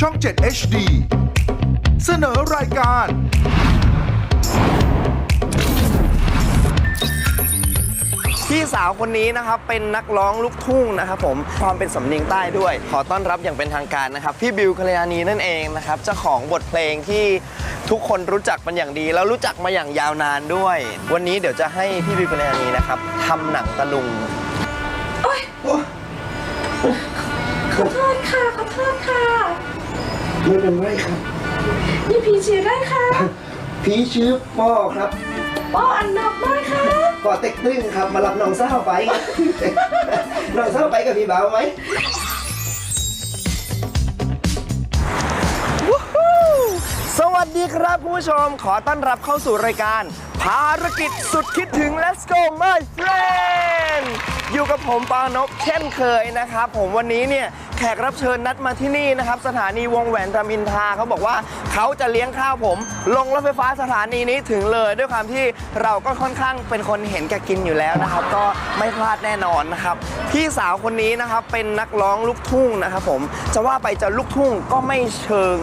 ช่อง 7 HD เสนอรายการ พี่สาวคนนี้นะครับเป็นนักร้องลูกทุ่งนะครับผมความเป็นสำเนียงใต้ด้วย ขอต้อนรับอย่างเป็นทางการนะครับ พี่บิวกัลยานีนั่นเองนะครับเจ้าของบทเพลงที่ทุกคนรู้จักมันอย่างดี แล้วรู้จักมาอย่างยาวนานด้วย วันนี้เดี๋ยวจะให้พี่บิวกัลยานีนะครับทำหนังตะลุงขอโทษค่ะ ขอโทษค่ะ ไม่เป็นไรครับนี่พีเชียได้ค่ะพี่ชื่อป้อครับป้ออันดับได้ค่ะป้อเต็กตึ้งครับ มารับน้องเศร้าไป น้องเศร้าไปกับพี่บ่าวไหมสวัสดีครับคุณผู้ชม ขอต้อนรับเข้าสู่รายการภารกิจสุดคิดถึง Let's go my friend อยู่กับผมปานกเช่นเคยนะครับ ผมวันนี้เนี่ยแขกรับเชิญนัดมาที่นี่นะครับ สถานีวงแหวนรามอินทราเขาบอกว่าเขาจะเลี้ยงข้าวผม ลงรถไฟฟ้าสถานีนี้ถึงเลยด้วยความที่เราก็ค่อนข้างเป็นคนเห็นแก่กินอยู่แล้วนะครับ ก็ไม่พลาดแน่นอนนะครับ พี่สาวคนนี้นะครับเป็นนักร้องลูกทุ่งนะครับผมจะว่าไปจะลูกทุ่งก็ไม่เชิง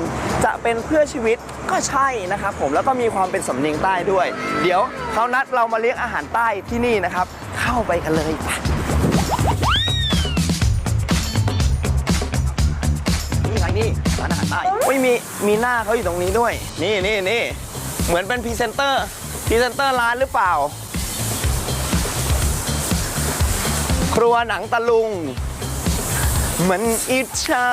จะเป็นเพื่อชีวิตก็ใช่นะครับผมแล้วก็มีความเป็นสำเนียงใต้ด้วยเดี๋ยวเขานัดเรามาเลี้ยงอาหารใต้ที่นี่นะครับ เข้าไปกันเลยไปนี่ไงนี่ร้านอาหารใต้ไม่มีมีหน้าเขาอยู่ตรงนี้ด้วย นี่นี่นี่เหมือนเป็นพรีเซนเตอร์พรีเซนเตอร์ร้านหรือเปล่า ครัวหนังตะลุงมันอิจฉา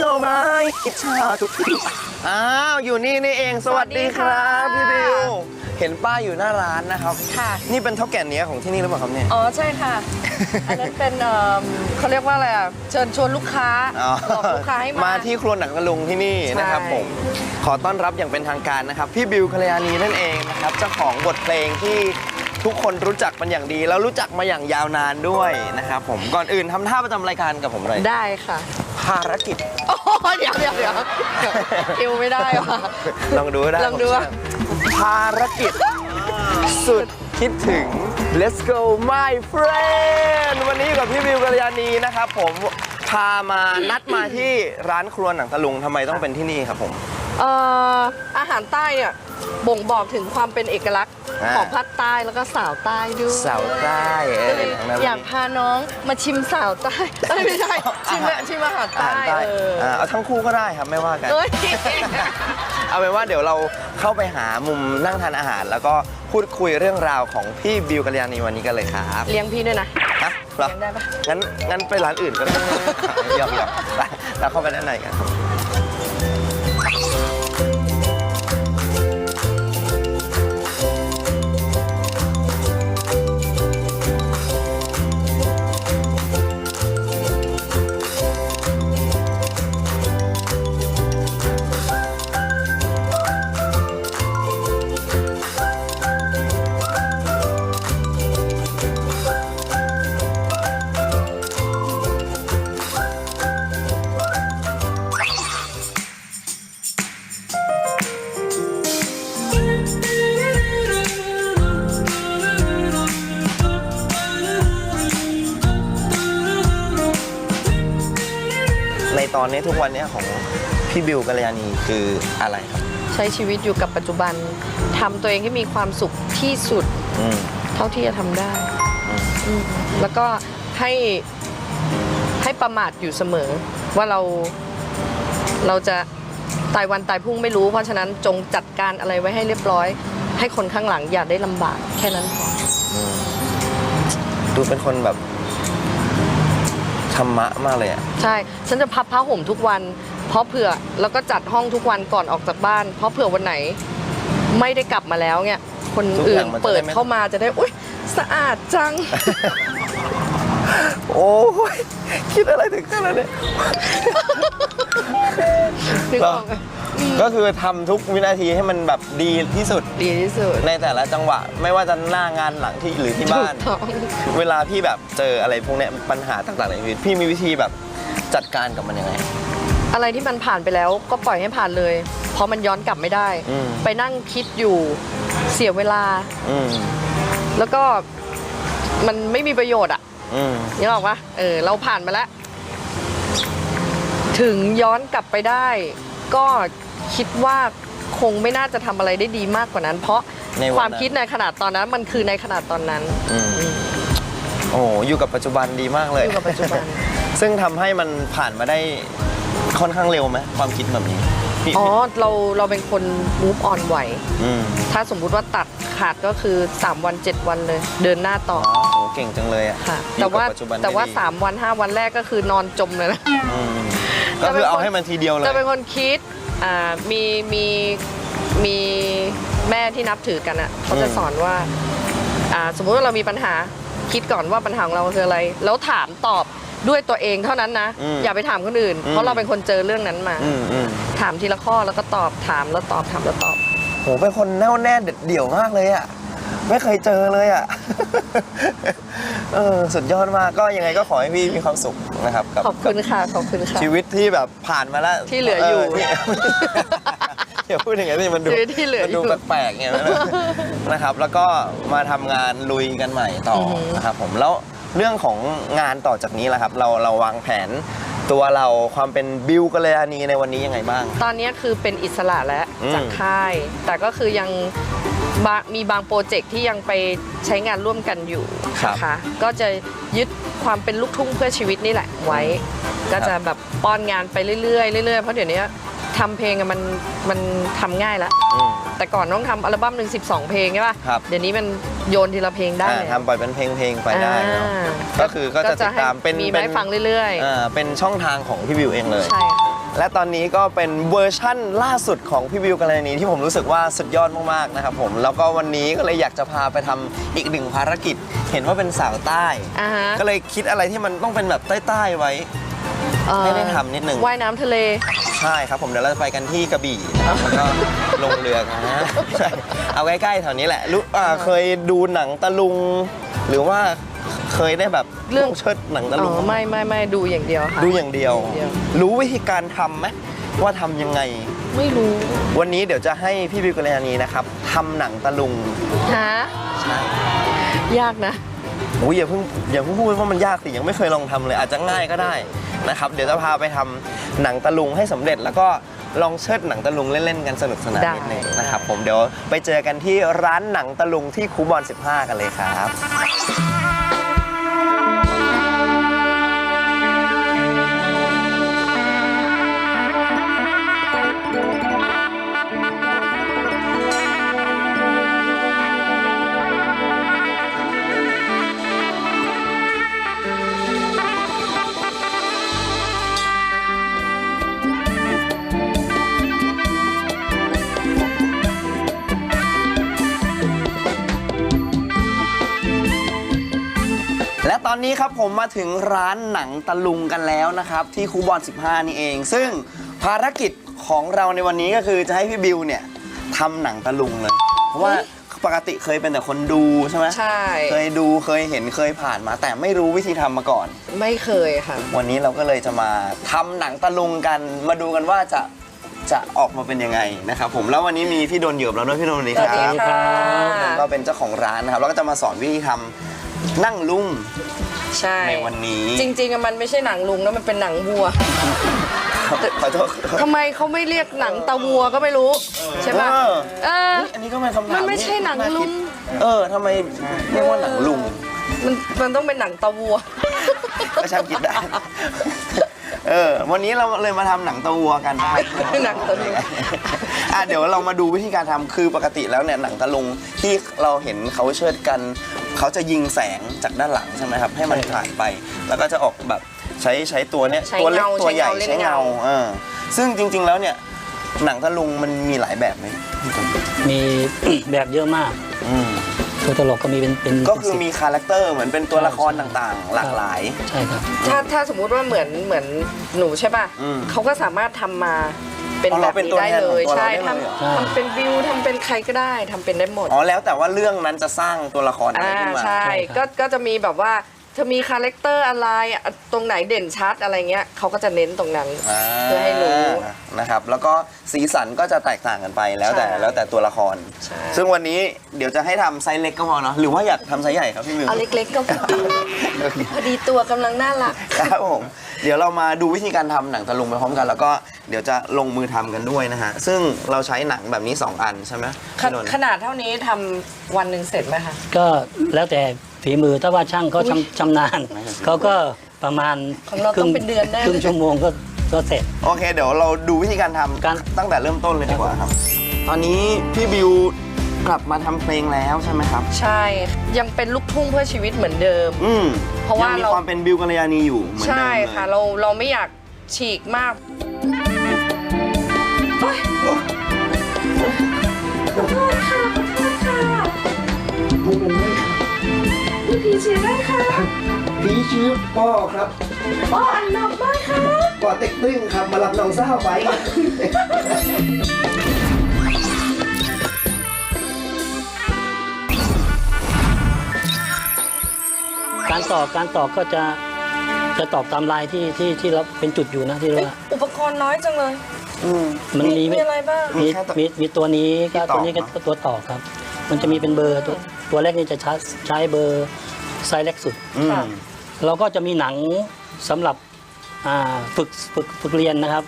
ดอกไม้อิจฉาทุกทีอ้าว อยู่นี่นี่เอง สวัสดีครับสวัพี่สดีบิค่ะว เห็นป้ายอยู่หน้าร้านนะครับ ค่ะ นี่เป็นเท่าแก่เนี้ยของที่นี่หรือเปล่าครับเนี่ย อ๋อใช่ค่ะ อันนั้นเป็นเอิ่มเขาเรียกว่าอะไรอะเชิญชวนลูกค้าอ๋อหลอกลูกค้าให้มา มาที่ครัวหนังตะลุงที่นี่นะครับใช่ ผม ขอต้อนรับอย่างเป็นทางการนะครับ พี่บิวกัลยานีนั่นเองนะครับเจ้าของบทเพลงที่ทุกคนรู้จักมันอย่างดี แล้วรู้จักมาอย่างยาวนานด้วยนะครับผมก่อนอื่นทำท่าประจำรายการกับผมเลยได้ค่ะ ภารกิจ โอ้เดี๋ยวเดี๋ยวเดี๋ยวคิวไม่ได้ว่ะ ลองดูก็ได้ลองดูผมว่าเชื่อ ภารกิจ สุดคิดถึง Let's go my friend วันนี้อยู่กับพี่บิวกัลยานีนะครับผมพามานัดมาที่ร้านครัวหนังตะลุงทำไมต้องเป็นที่นี่ครับผม เอ่ออาหารใต้เนี่ยบ่งบอกถึงความเป็นเอกลักษณ์อ่า ของภาคใต้แล้วก็สาวใต้ด้วยสาวใต้เอก็อเลยทางนั้นอยากพาน้องมาชิมสาวใต้เอ้ยไม่ใช่ชิมชิมอาหารอาใต้หารใต้เอออ่าเอาทั้งคู่ก็ได้ครับไม่ว่ากัน เอ้ย เอาเป็นว่าเดี๋ยวเราเข้าไปหามุมนั่งทานอาหาร แล้วก็พูดคุยเรื่องราวของพี่บิวกัลยานีวันนี้กันเลยครับเลี้ยงพี่ด้วยนะ ฮะเหรอเลี้ยงได้ปะ งั้นงั้นไปร้านอื่นก็ได้ หยอกหยอกไปเราเข้าไปด้านในกัน อนนี้ทุกวันนี้ของพี่บิวกัลยานีคืออะไรครับ ใช้ชีวิตอยู่กับปัจจุบันทำตัวเองให้มีความสุขที่สุด อืมเท่าที่จะทำได้อืมอืมแล้วก็ให้ให้ประมาทอยู่เสมอ ว่าเราเราจะตายวันตายพรุ่งไม่รู้ เพราะฉะนั้นจงจัดการอะไรไว้ให้เรียบร้อย ให้คนข้างหลังอย่าได้ลำบากแค่นั้นพออืมดูเป็นคนแบบ ธรรมะมากเลยอะ ใช่ ฉันจะพับผ้าห่มทุกวัน เพราะเผื่อแล้วก็จัดห้องทุกวันก่อนออกจากบ้าน เพราะเผื่อวันไหน ไม่ได้กลับมาแล้วเนี่ยคนทุกออื่นย่างมันจะได้เปิดไม่เข้ามาจะได้อุ้ยสะอาดจัง โอ้ยคิดอะไรถึงขนาดนี้ นึกออกไหม ก็คือทำทุกวินาทีให้มันแบบดีที่สุดดีที่สุดในแต่ละจังหวะ ไม่ว่าจะหน้างานหลังที่หรือที่บ้านถูกต้องเวลาพี่แบบเจออะไรพวกเนี้ยปัญหาต่างๆในชีวิตพี่มีวิธีแบบจัดการกับมันยังไง อะไรที่มันผ่านไปแล้วก็ปล่อยให้ผ่านเลย เพราะมันย้อนกลับไม่ได้ อืม ไปนั่งคิดอยู่เสียเวลา อืมแล้วก็มันไม่มีประโยชน์อะอืมนึกออกปะเออ เราผ่านมาแล้ว ถึงย้อนกลับไปได้ ก็ คิดว่าคงไม่น่าจะทำอะไรได้ดีมากกว่านั้น เพราะในวันนั้น ความคิดในขนาดตอนนั้นมันคือในขนาดตอนนั้นอืมโอ้โหอยู่กับปัจจุบันดีมากเลย อยู่กับปัจจุบัน ซึ่งทำให้มันผ่านมาได้ค่อนข้างเร็วไหมความคิดแบบนี้พี่อ๋อเราเราเป็นคน move on ไหวอืมถ้าสมมุติว่าตัดขาดก็คือ 3 วัน 7 วันเลย เดินหน้าต่ออ๋อโหเก่งจังเลยอะค่ะ อยู่แต่กับว่าปัจจุบันแต่ว่า ได้ดี3 วัน 5 วันแรกก็คือนอนจมเลยนะ อืมก็คือเอาให้มันทีเดียวเลย จะเป็นคนคิด อ่ามีมีมีแม่ที่นับถือกันอะเขาจะอืมสอนว่าอ่าสมมุติว่าเรามีปัญหาคิดก่อนว่าปัญหาของเราคืออะไร แล้วถามตอบด้วยตัวเองเท่านั้นนะอืมอย่าไปถามคนอื่นอืมเพราะเราเป็นคนเจอเรื่องนั้นมา อืมอืม ถามทีละข้อแล้วก็ตอบถามแล้วตอบถามแล้วตอบ โหเป็นคนแน่วแน่เด็ดเดี่ยวมากเลยอะ ไม่เคยเจอเลยอะ เออสุดยอดมากก็ยังไงก็ขอให้พี่มีความสุขนะครับกับขอบคุณค่ะ ขอบคุณค่ะ ชีวิตที่แบบผ่านมาแล้วที่เหลืออยู่ ที่อย่าพูดอย่างนั้นสิมันดูชีวิตที่เหลือมันดูอยู่ แปลกๆไงนะครับ แล้วก็มาทำงานลุยกันใหม่ต่อออหือนะครับผมแล้วเรื่องของงานต่อจากนี้ล่ะครับ เราเราวางแผนตัวเราความเป็นบิวกัลยานีในวันนี้ยังไงบ้าง ตอนนี้คือเป็นอิสระแล้วอืมจากค่าย แต่ก็คือยัง บะมีบางโปรเจกต์ที่ยังไปใช้งานร่วมกันอยู่นะคะก็จะยึดความเป็นลูกทุ่งเพื่อชีวิตนี่แหละไว้ ก็จะแบบป้อนงานไปเรื่อยๆเรื่อยๆเพราะเดี๋ยวนี้ทำเพลงอะมันมันทำง่ายแล้ว อืม แต่ก่อนต้องทำอัลบั้มหนึ่งสิบสองเพลงใช่ป่ะ ครับ เดี๋ยวนี้มันโยนทีละเพลงได้อ่าแล้วทำปล่อยเป็นเพลงเพลงๆไปได้เนอะอ่าก็คือก็จะติดตามเป็นมีเป็ไม้นฟังเรื่อยอ่าเป็นช่องทางของพี่บิวเองเลย ๆ ใช่ค่ะ และตอนนี้ก็เป็นเวอร์ชั่นล่าสุดของพี่วิวกัลยานีที่ผมรู้สึกว่าสุดยอดมากๆนะครับผมแล้วก็วันนี้ก็เลยอยากจะพาไปทำอีกหนึ่งภารกิจ เห็นว่าเป็นสาวใต้ อ่าฮะก็เลยคิดอะไรที่มันต้องเป็นแบบใต้ๆไว้ เอ่อให้ได้ทำนิดนึง ว่ายน้ำทะเล ใช่ครับผมเดี๋ยวเราจะไปกันที่กระบี่นะครับแล้วก็ ลงเรือกันนะใช่เอาใกล้ๆแถวนี้แหละรู้อ่าเคยดูหนังตะลุง หรือว่า เคยได้แบบเรื่องเชิดหนังตะอ๋ลุงอไม่ไม่ไม่ดูอย่างเดียวค่ะ ดูอย่างเดียว อย่างเดียว รู้วิธีการทำไหมว่าทำยังไง ไม่รู้วันนี้เดี๋ยวจะให้พี่บิวกัลยานีนะครับทำหนังตะลุงฮะใช่ยากนะ โอ้ยอย่าเพิ่งอย่าเพิ่งพูดว่ามันยากสิยังไม่เคยลองทำเลย อาจจะง่ายก็ได้นะครับเดี๋ยวจะพาไปทำหนังตะลุงให้สำเร็จ แล้วก็ลองเชิดหนังตะลุงเล่นๆกันสนุกสนานได้ นิดนึงนะครับผมเดี๋ยวไปเจอกันที่ร้านหนังตะลุงที่คูบอล15 กันเลยครับ และตอนนี้ครับผมมาถึงร้านหนังตะลุงกันแล้วนะครับ ที่คูบอล15 นี่เอง ซึ่งภารกิจของเราในวันนี้ก็คือจะให้พี่บิวเนี่ยทำหนังตะลุงเลย เพราะว่าปกติเคยเป็นแต่คนดูใช่ไหมใช่ เคยดูเคยเห็นเคยผ่านมา แต่ไม่รู้วิธีทำมาก่อน ไม่เคยค่ะ วันนี้เราก็เลยจะมาทำหนังตะลุงกัน มาดูกันว่าจะจะออกมาเป็นยังไงนะครับผมแล้ววันนี้มีพี่โดนเหยือบแล้วด้วยพี่โดนสวัสดีคสรัวัสดีบค่ะก็เป็นเจ้าของร้านนะครับแล้วก็จะมาสอนวิธีทำ นั่งลุงใช่ในวันนี้จริงๆอะมันไม่ใช่หนังลุงนะมันเป็นหนังวัวครับขอโทษทำไมเขาไม่เรียกหนังตาวัวก็ไม่รู้ใช่ป่ะเออเอออันนี้ก็เป็นคำถามมันไม่ใช่หนังลุง เออทำไมเรียกว่าหนังลุง มันมันต้องเป็นหนังตาวัวก็ช่างคิดได้เออ วันนี้เราเลยมาทำหนังตะวัวกันนะครับหนังตะลุงอะเดี๋ยวเรามาดูวิธีการทำคือปกติแล้วเนี่ยหนังตะลุงที่เราเห็นเขาเชิดกัน เขาจะยิงแสงจากด้านหลังใช่ไหมครับ ให้มันถ่ายไป แล้วก็จะออกแบบใช้ใช้ตัวเนี้ยใช้ตัวเล็กเงาตัวใหญ่ใช้ใช้เงาเงาเออซึ่งจริง ๆ แล้วเนี่ยหนังตะลุงมันมีหลายแบบไหมมี แบบเยอะมาก อืมตัวตลกก็มีเป็นเป็นก็คือเป็นสิบมีคาแรคเตอร์เหมือนเป็นตัวละครต่างๆ หลากหลาย ใช่ครับ ถ้าถ้าสมมุติว่าเหมือนเหมือนหนูใช่ป่ะอืม เขาก็สามารถทำมา เป็นอ๋อแบเราบเป็นนี้ตัวได้แทนเลของยตัวเราใช่ได้ทเลยเหรอำทำเป็นวิวทำเป็นใครก็ได้ทำเป็นได้หมด อ๋อแล้วแต่ว่าเรื่องนั้นจะสร้างตัวละครอะไรอ่าขึ้นมา ใช่ใช่ครับก็ก็จะมีแบบว่าเธอมีคาแรคเตอร์อะไรอะตรงไหนเด่นชัดอะไรเงี้ยเขาก็จะเน้นตรงนั้นอ่าเพื่อให้รู้นะครับ แล้วก็สีสันก็จะแตกต่างกันไปแล้วแต่ใช่แล้วแต่ตัวละครใช่ซึ่งวันนี้เดี๋ยวจะให้ทำไซส์เล็กก็พอเนาะหรือว่าอยากทำไซส์ใหญ่ครับพี่มิวเอาเล็กๆก็พอพอดีตัวกำลังน่ารักครับผมเดี๋ยวเรามาดูวิธีการทำหนังตะลุงไปพร้อมกัน แล้วก็เดี๋ยวจะลงมือทำกันด้วยนะฮะซึ่งเราใช้หนังแบบนี้ 2 อันใช่ไหมขพี่นนท์ขนาดเท่านี้ทำวันหนึ่งเสร็จไหมคะก็แล้วแต่ ฝีมือถ้าว่าช่างเขาชำชำนาญเขาก็ประมาณของเราต้องเป็นเดือนได้ ครึ่งชั่วโมงก็ก็เสร็จ โอเค เดี๋ยวเราดูวิธีการทำการตั้งแต่เริ่มต้นเลยดีกว่าครับ ตอนนี้พี่บิวกลับมาทำเพลงแล้วใช่ไหมครับ ใช่ยังเป็นลูกทุ่งเพื่อชีวิตเหมือนเดิม อืมเพราะว่ายังมีเราความเป็นบิวกัลยาณีอยู่เหมือนเดิมใช่เลยค่ะ เราเราไม่อยากฉีกมาก พี่ชื่อป้อครับป้ออันนอกบ้านครับป้อเต็กตึ้งครับ มารับน้องสาวไปการตอกการตอกก็จะจะตอกตามลายที่ที่ที่เราเป็นจุดอยู่นะที่เอ้ยว่าอุปกรณ์น้อยจังเลย อืมมันมีมีอะไรบ้าง มีแค่ตัวมีมีตัวนี้ก็ที่ตอกตัวนี้ก็เนอะตัวตอกครับ มันจะมีเป็นเบอร์ตัวตัวแรกนี่จะใช้ใช้เบอร์ไซส์เล็กสุด อืม ค่ะ เราก็จะมีหนังสำหรับอ่าฝึกฝึกฝึกเรียนนะครับ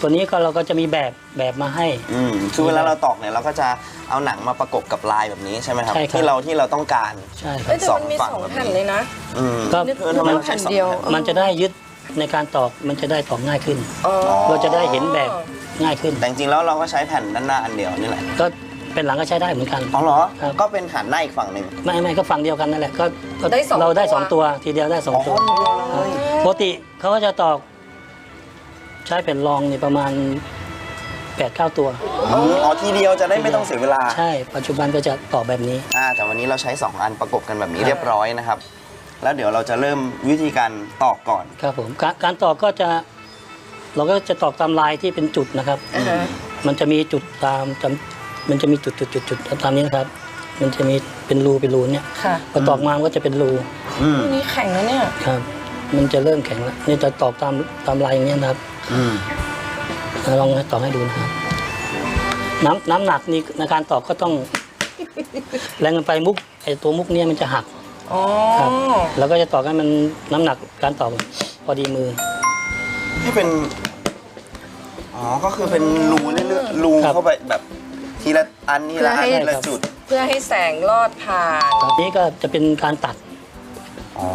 ตัวนี้ก็เราก็จะมีแบบแบบมาให้ อืมคือเวลาเราตอกเนี่ยเราก็จะเอาหนังมาประกบกับลายแบบนี้ใช่ไหมครับ ใช่ครับ ที่เราที่เราต้องการ ใช่คเอ้รัยบแต่มันมีสองฝั่งสองแบบนี้แผ่นเลยนะ อืม ก็ นึกเออนึกทำไมว่าใช้แผ่นสองเดียวแผ่นมันจะได้ยึดในการตอกมันจะได้ตอกง่ายขึ้น อ๋อ เราจะได้เห็นแบบง่ายขึ้น แต่จริงๆแล้วเราก็ใช้แผ่นด้านหน้าอันเดียวนี่แหละ ก็ เป็นหลังก็ใช้ได้เหมือนกัน อ๋อเหรอ ครับ ก็เป็นหันหน้าอีกฝั่งหนึ่งไม่ไม่ก็ฝั่งเดียวกันนั่นแหละก็ก็ได้สองเราได้ตัว สองตัว ทีเดียวได้สองตัวอ๋อปกติเขาก็จะตอก ใช้แผ่นรองนี่ประมาณ8ปดเก้าตัวอ๋อทีเดียวจะได้ไม่ต้องเสียเวลา ใช่ปัจจุบันก็จะตอกแบบนี้ อ่าแต่วันนี้เราใช้ 2 อันประกบกันแบบนี้ครับ เรียบร้อยนะครับ แล้วเดี๋ยวเราจะเริ่มวิธีการตอกก่อน ครับผมการการตอกก็จะ เราก็จะตอกตามลายที่เป็นจุดนะครับ อ่าฮะ มันจะมีจุดตามตา มมันจะมีจุดจุดจุดจุดตามนี้นะครับ มันจะมีเป็นรูเป็นรูเนี่ยค่ะพอตอกมามันก็จะเป็นรูอืมอันนี้แข็งนะเนี่ย ครับ มันจะเริ่มแข็งแล้วนี่จะตอกตามตามลายอย่างนี้ยนะครับอืมลองให้ตอกให้ดูนะครับ น้ำน้ำหนักนี่ในการตอกก็ต้อง แรงเกันไปมุกไอตัวมุกเนี่ยมันจะหักอ๋อครับแล้วก็จะตอกให้มันน้ำหนักการตอกพอดีมือให้เป็น อ๋อ ก็คือเป็นรูเรื่อยๆรูครับเข้าไปแบบ ทีละอันนี่ละอันเพื่อให้ทีละจุด เพื่อให้แสงลอดผ่าน ตอนนี้ก็จะเป็นการตัด อ๋อ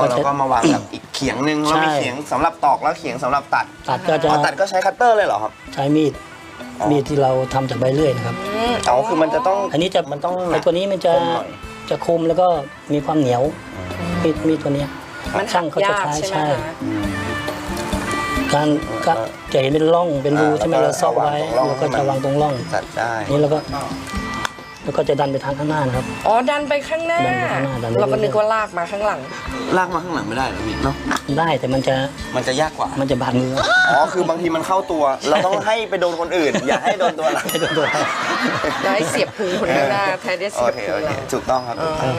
ก็เราจะก็มาวางกับอีกเขียงหนึ่งเรามีใช่ เขียงสำหรับตอกแล้วเขียงสำหรับตัดตัดก็จะอ๋อตัดก็ใช้คัตเตอร์เลยเหรอครับ ใช้มีดอ๋อ มีดที่เราทำจากใบเลื่อยนะครับอืมอ๋อคือมันจะต้อง อันนี้จะมันต้องไอตัวนี้มันจะคมหน่อย จะคมแล้วก็มีความเหนียวมีดมีดตัวเนี้ยมันช่างเขาจะยากใช้ใช่ไหมใช่ คะอืม การก็จะเห็นเป็นร่องเป็นรูอ่าใช่ไหมแล้วก็เราซอกไว้เอาวางตรงร่อง เราก็จะวางตรงร่องตัดได้นี่แล้วก็แล้วก็จะดันไปทางข้างหน้านะครับ อ๋อดันไปข้างหน้า ดันไปข้างหน้าดันไป เราก็เรื่อยๆนึกว่าลากมาข้างหลัง ลากมาข้างหลังไม่ได้เหรอพี่เนาะได้แต่มันจะมันจะยากกว่า มันจะบาดมืออ๋อ คือบางทีมันเข้าตัว เราต้องให้ไปโดนคนอื่น อย่าให้โดนตัวเราให้โดนตัวเราแล้วให้เสียบพุงคนข้างหน้าแทนที่จะโอเสียบเคพุโองเคเราถูกต้องครับถูกต้อง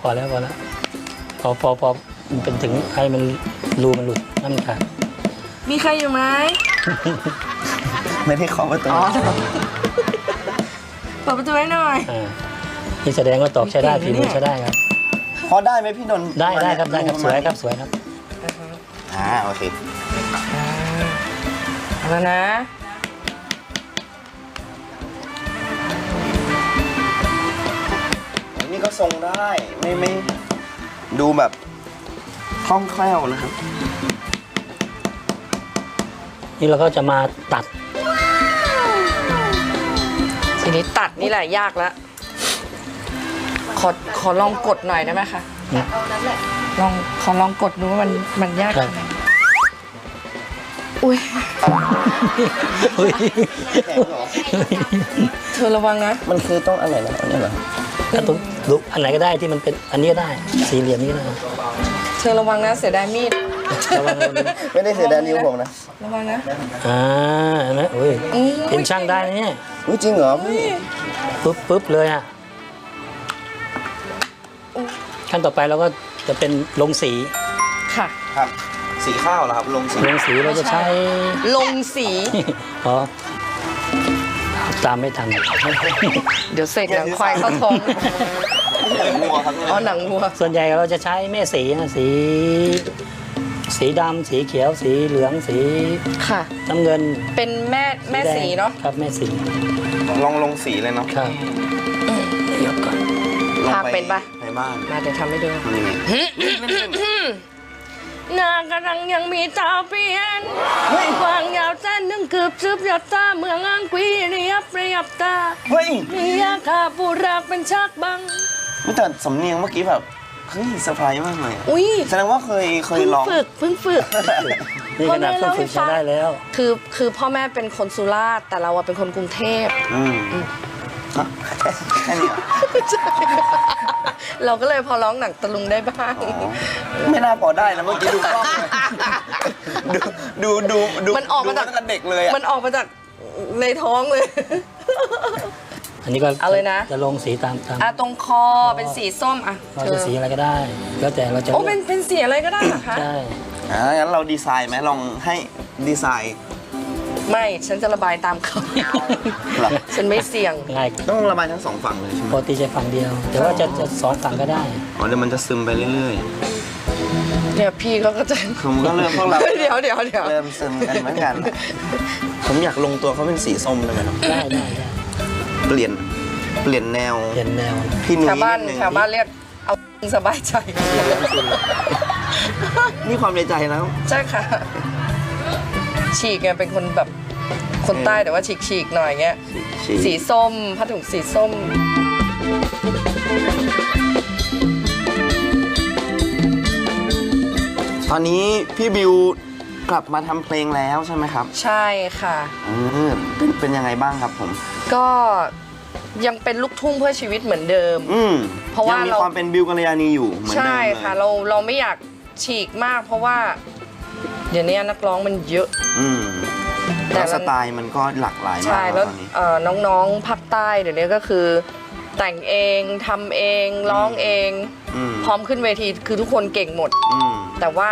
พอแล้วพอแล้วพอพอพอ มันเป็นถึงให้มันรูมันหลุดนั่นค่ะมีใครอยู่ไหมไม่ได้ขอประตูอ๋อเปิดประตูให้หน่อย อ่านี่แสดงว่าตอกใช้ได้เก่ฝีงนะเนี่ยมือใช้ได้ครับพอได้ไหมพี่นนท์ได้ได้ครับได้ครับสวยครับสวยครับ อ่าโอเคเอาแล้วนะนี่ก็ทรงได้ไม่ไม่ดูแบบ คล่องแคล่วนะครับ นี่เราก็จะมาตัดทีนี้ตัดนี่แหละยากแล้วขอขอลองกดหน่อยได้ไหมคะอืมลองขอลองกดดูว่ามันมันยากครับยังไงอุ้ยเฮ้ยเธอระวังนะมันคือต้องอะไรนะอันนี้เหรอ ถ้าตรงดูอันไหนก็ได้ที่มันเป็นอันนี้ก็ได้ สี่เหลี่ยมนี้ก็ได้เธอระวังนะเสียดายมีดระวังระวังไม่ได้เสียดายนิ้วผมนะระวังนะอ่าเห็นไหมโอ้ยอืมเป็นช่างได้นะเนี่ยอุ้ยจริงเหรอพี่ปุ๊บปุ๊บเลยอะขั้นต่อไปเราก็จะเป็นลงสีค่ะ ครับ สีข้าวเหรอครับลงสีลงสีเราจะใช้ลงสีอ๋อตามไม่ทัน เดี๋ยวเสกหนังควายเข้าท้องงัวครับเนี่ยอ๋อหนังวัวส่วนใหญ่เราจะใช้แม่สีนะสี สีดำสีเขียวสีเหลืองสีค่ะ น้ำเงินเป็นแม่แม่ดงสีเนาะครับแม่สีลองลงสีเลยเนาะครับเดี๋ยวก่อนลงพาเป็นปะไปบ้านมาเดี๋ยวทำให้ดูทำยังไง หน้ากำลังยังมีตาเปลี่ยนวางยาวเส้นหนึ่งเกือบซึบหยดตาเมืองอังกฤษเรียบเรียบตา เฮ้ยมียาคาปูรักเป็นชักบังแต่สำเนียงเมื่อกี้แบบเฮ้ยเซอร์ไพรส์มากเลยอะอุ้ยแสดงว่าเคยเคยเพิ่งลอง ฝึกเพิ่งฝึก นี่ขนาดพ่อเพิ่งแม่ฝึกเล่าให้ฟังใช้ได้แล้ว คือคือพ่อแม่เป็นคนสุราษฎร์แต่เราอะเป็นคนกรุงเทพ อืม ฮะแค่นี้เหรอเราก็เลยพอร้องหนังตะลุงได้บ้างอ๋อไม่น่าพอได้นะเมื่อกี้ดูกล้องเลยดูดูดูดูมันออกมาจาก ดูตั้งแต่เด็กเลยอะมันออกมาจากในท้องเลย อันนี้ก็เอาเลยนะ จะลงสีตามตามอะตรงคอเป็นสีส้มอะเราเธจะอสีอะไรก็ได้ แล้วแต่เราจะโอ้เลืเป็นอกเป็นสีอะไรก็ได้เหรอคะ ใช่อ่างั้นเราดีไซน์ไหมลองให้ดีไซน์ ไม่ฉันจะระบายตามเขา หรอ ฉันไม่เสี่ยง ง่ายต้องระบายทั้งสองฝั่งเลยใช่ไหมปกติจะฝั่งเดียว แต่ว่าจะจะสองฝั่งก็ได้ อ๋อเดี๋ยวมันจะซึมไปเรื่อยเนี่ยพี่เขาก็จะๆผมก็เริ่มพวกเราเดี๋ยวเดี๋ยวเดี๋ยวเริ่มซึมกันเหมือนกันผมอยากลงตัวเขาเป็นสีส้มเลยไหมเนาะได้ได้ได้เปลี่ยนเปลี่ยนแนวเปลี่ยนแนว พี่นุ้ยชาวบ้านดงชาวบ้านเรียกเอาสบายใจ นี่ความในใจแล้ว ใช่ค่ะ ฉีกไงเป็นคนแบบคนใต้แต่ว่าฉีกฉีกๆหน่อยเงี้ย สีส้มผ้าถุงสีส้ม ตอนนี้พี่บิวกลับมาทำเพลงแล้วใช่ไหมครับใช่ค่ะ เออเป็นเป็นยังไงบ้างครับผม ก็ยังเป็นลูกทุ่งเพื่อชีวิตเหมือนเดิม อืมเพราะว่ายังมีเรา ความเป็นบิวกัลยาณีอยู่เหมือนเดิมใช่เลยค่ะเราเราไม่อยากฉีกมาก เพราะว่า เดี๋ยวนี้นักร้องมันเยอะ อืมแต่แล้วมัน สไตล์มันก็หลากหลายมากใช่แล้แล้ววตอนนี้ เอ่อน้องๆภาคใต้เดี๋ยวนี้ก็คือ แต่งเองทำเองร้องเอง อืมพร้อมขึ้นเวทีคือทุกคนเก่งหมด อืมแต่ว่า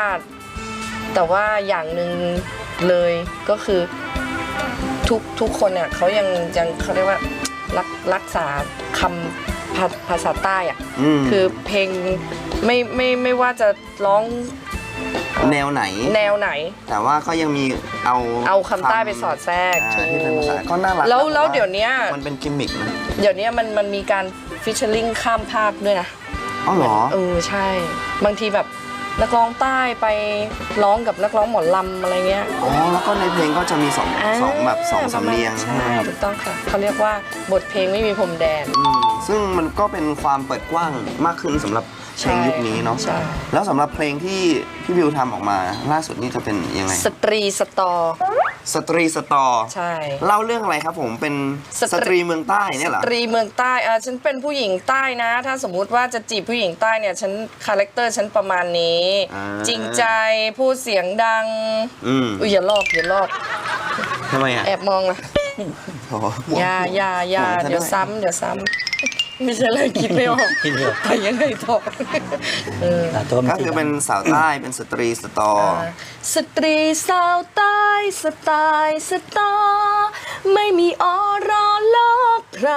แต่ว่าอย่างหนึ่งเลยก็คือทุกทุกคนเนี่ยเขายังยังเขาเรียกว่ารักรักษาคำภาภาษาใต้อะอืมคือเพลงไม่ไม่ไม่ว่าจะร้อง แนวไหน แนวไหน แต่ว่าก็ยังมีเอาเอาคำใต้ไปสอดแทรกอ่าถูที่เป็นภาษากก็น่ารักแล้วนะแล้วผมเดี๋ยวเนี้ย มันเป็นกิมมิคนะเดี๋ยวเนี้ยมันมันมีการฟิชเชอร์ลิงข้ามภาคด้วยนะ อ๋อเหรอ เออใช่ บางทีแบบ นักร้องใต้ไปร้องกับนักร้องหมอลำอะไรเงี้ยอ๋อแล้วก็ในเพลงก็จะมีสองาสองแบบสองสำเนียงใช่ไหมใช่ครับถูกต้องค่ะเขาเรียกว่าบทเพลงไม่มีพรมแดน อืมซึ่งมันก็เป็นความเปิดกว้างมากขึ้นสำหรับเพลงยุคนี้เนาะใช่ แล้วสำหรับเพลงที่พี่บิวทำออกมา ล่าสุดนี่จะเป็นยังไงสตรีสตอสตรีสตอใช่ เล่าเรื่องอะไรครับผมเป็นสตรีสตรีเมืองใต้เนี่ยเหรอ สตรีเมืองใต้เออฉันเป็นผู้หญิงใต้นะ ถ้าสมมุติว่าจะจีบผู้หญิงใต้เนี่ย ฉันคาแรคเตอร์ฉันประมาณนี้อ่า จริงใจพูดเสียงดังอืมอุ้ยอย่าลอกอย่าลอกทำไมอะแอบมองนะโถ่อย่าอย่าอย่าห่วงซะเดี๋ยวด้วยซ้ำเดี๋ยวซ้ำ ไม่ใช่เลยคิดไม่ออกคิดไม่ออก ไปยังไงต่อเออแต่ตัวมันก็สีคือเป็นสาวใต้เป็นสตรีสตอสตรีสาวใต้สไตล์สตอไม่มีออรอลอกใคร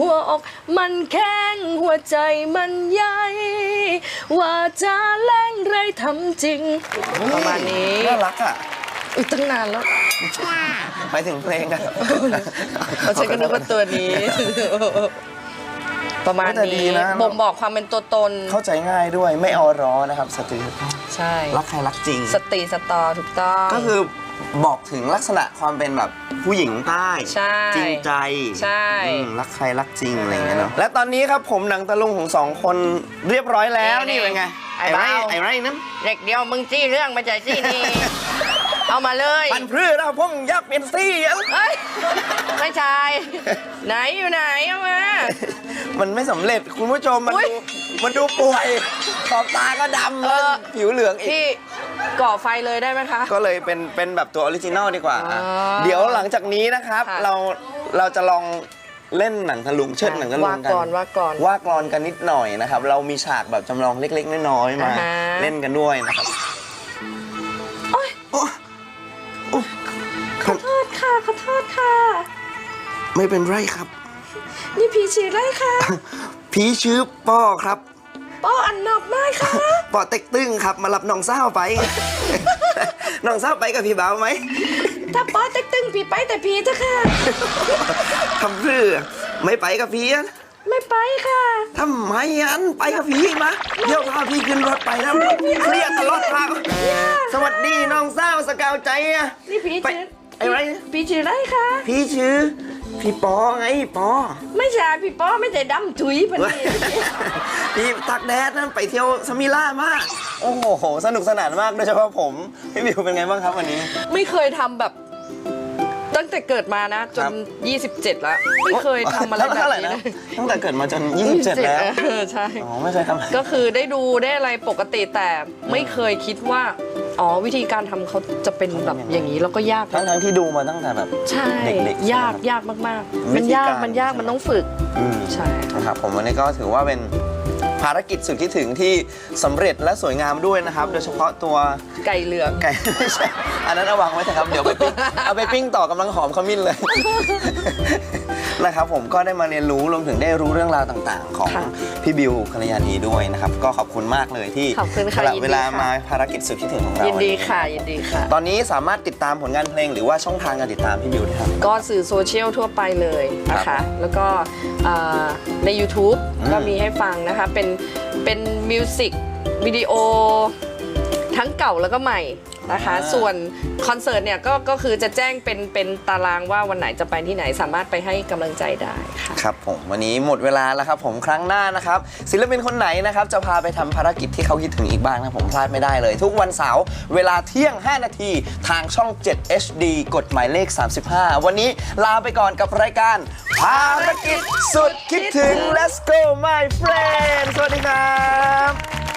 หัวอกมันแข็งหัวใจมันใหญ่ว่าจะแรงไรทำจริง ประมาณนี้น่ารักอะอุ้ยตั้งนานแล้วไปถึงเพลงกันเราใช้ก็นึกว่าตัวนี้ ประมาณแต่ดีนี้นะ บ่งบอกความเป็นตัวตน เข้าใจง่ายด้วยไม่เอาร้อนะครับสตรีสตอใช่ รักใครรักจริง สตรีสตอถูกต้อง ก็คือบอกถึงลักษณะความเป็นแบบผู้หญิงใต้ใช่จริงใจใช่อืมรักใครรักจริงอะไรอย่างเงี้ยเนาะและตอนนี้ครับผมหนังตะลุงของสองคนเรียบร้อยแล้วนี่เป็นไงไอ้ไอ้ไรเบ้าไอ้ไรนั้น เด็กเดียวมึงจี้เรื่องมาจากจี้นี่ เอามาเลยมันพรื้แล้วพวกยักษ์เป็นซี่อะเอ้ยไม่ใช่ไหนอยู่ไหนเอามา มันไม่สำเร็จคุณผู้ชมมันอุ๊ยดูมันดูป่วยขอบตาก็ดำแล้วเออผิวเหลืองอีก พี่ก่อไฟเลยได้ไหมคะ ก็เลยเป็นเป็นแบบตัวออริจินอลดีกว่าอะอ๋อเดี๋ยวหลังจากนี้นะครับ ค่ะเราเราจะลองเล่นหนังตะลุงเชิดหนังตะลุงว่ากันก่อนว่าก่อนว่ากรอนกันนิดหน่อยนะครับ เรามีฉากแบบจำลองเล็ก ๆ น้อยๆมา อ่าฮะ เล่นกันด้วยนะครับ ขอโทษค่ะ ขอโทษค่ะ ไม่เป็นไรครับ นี่พี่ชื่ออะไรคะพี่ชื่อป้อครับป้ออันนอบไม่ค่ะปอเต็กตึงครับ มารับน้องสาวไป น้องสาวไปกับพี่บ่าวไหม ถ้าป้อเต็กตึงพี่ไปแต่พี่เถอะค่ะทำเรือไม่ไปกับพี่อะไม่ไปค่ะทำไมอันไปกับพี่มาเดี๋ยวพาพี่ขึ้นรถไปนะเครียดตลอดทางสวัสดีน้องสาวสกาวใจอะนี่พี่ไปชื่อ ไอ้ไรพี่ชื่ออะไรคะพี่ชื่อ พี่ปอไงปอ ไม่ใช่พี่ป้อไม่ได้ดำถุยพันนี้พี่ตักแดดนั่นไปเที่ยวสมิล่ามาก โอ้โห สนุกสนานมากโดยเฉพาะผม พี่บิวเป็นไงบ้างครับวันนี้ ไม่เคยทำแบบ ตั้งแต่เกิดมานะจครันบ27 แล้ว ไม่เคยทำอะไรแบบเท่าหนี้นะเลยตั้งแต่เกิดมาจน 27 แล้ว เออใช่ อ๋อ ไม่เคยทำก็คือได้ดูได้อะไรปกติแต่ไม่เคยคิดว่า อ๋อวิธีการทำเขาจะเป็นแบบอย่างนี้แล้วก็ยากทั้งทั้งๆที่ดูมาตั้งแต่แบบ ใช่เด็กๆยากใช่ไหมยากมากวิๆมันธียากการมันยากใช่ไหม มันต้องฝึก อืมใช่ นะครับผมวันนี้ก็ถือว่าเป็นภารกิจสุดที่ถึงที่สำเร็จและสวยงามด้วยนะครับ โดยเฉพาะตัวไก่เหลือง ไก่ ไม่ใช่อันนั้นเอาวางไว้เถอะครับ เดี๋ยวไปปิ้งเอาไปปิ้งต่อกำลังหอมขมิ้นเลย นะครับผมก็ได้มาเรียนรู้รวมถึงได้รู้เรื่องราวต่างๆ ของค่ะพี่บิวกัลยาณีด้วยนะครับ ก็ขอบคุณมากเลยที่ขอบคุณค่ะสละยินดีเวลาค่ะ มาภารกิจสุดที่ถึงของเรายินดีวันนี้ค่ะ ยินดีค่ะ ตอนนี้สามารถติดตามผลงานเพลงหรือว่าช่องทางการติดตามพี่บิวได้ครับก็สื่อโซเชียลทั่วไปเลยนะครัคะ บแล้วก็อ่าใน YouTube อืมก็มีให้ฟังนะคะ เป็นเป็นมิวสิกวิดีโอทั้งเก่าแล้วก็ใหม่ นะคะส่วนคอนเสิร์ตเนี่ยก็ก็คือจะแจ้งเป็นเป็นตารางว่าวันไหนจะไปที่ไหนสามารถไปให้กำลังใจได้ค่ะ ครับผมวันนี้หมดเวลาแล้วครับผมครั้งหน้านะครับศิลปินคนไหนนะครับจะพาไปทำภารกิจที่เขาคิดถึงอีกบ้างนะผมพลาดไม่ได้เลย ทุกวันเสาร์เวลาเที่ยง 5 นาทีทางช่อง 7 HD กฎหมายเลข 35 วันนี้ลาไปก่อนกับรายการ ภารกิจสุดคิดถึง Let's go my friend สวัสดีครับ